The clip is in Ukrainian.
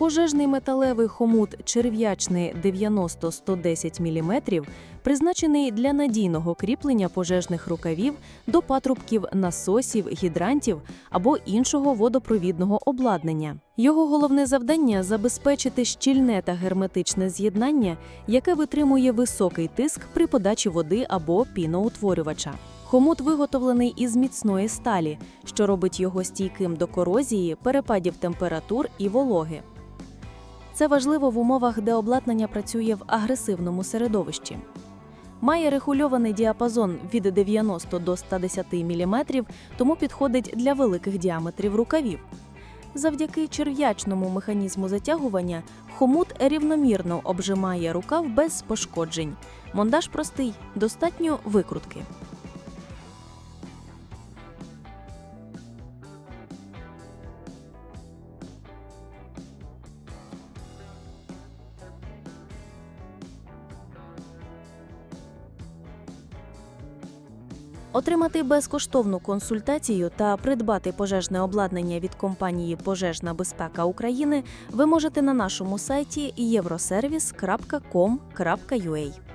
Пожежний металевий хомут черв'ячний 90-110 мм призначений для надійного кріплення пожежних рукавів до патрубків насосів, гідрантів або іншого водопровідного обладнання. Його головне завдання забезпечити щільне та герметичне з'єднання, яке витримує високий тиск при подачі води або піноутворювача. Хомут виготовлений із міцної сталі, що робить його стійким до корозії, перепадів температур і вологи. Це важливо в умовах, де обладнання працює в агресивному середовищі. Має регульований діапазон від 90 до 110 мм, тому підходить для великих діаметрів рукавів. Завдяки черв'ячному механізму затягування хомут рівномірно обжимає рукав без пошкоджень. Монтаж простий, достатньо викрутки. Отримати безкоштовну консультацію та придбати пожежне обладнання від компанії Пожежна безпека України ви можете на нашому сайті євросервіс.com.ua.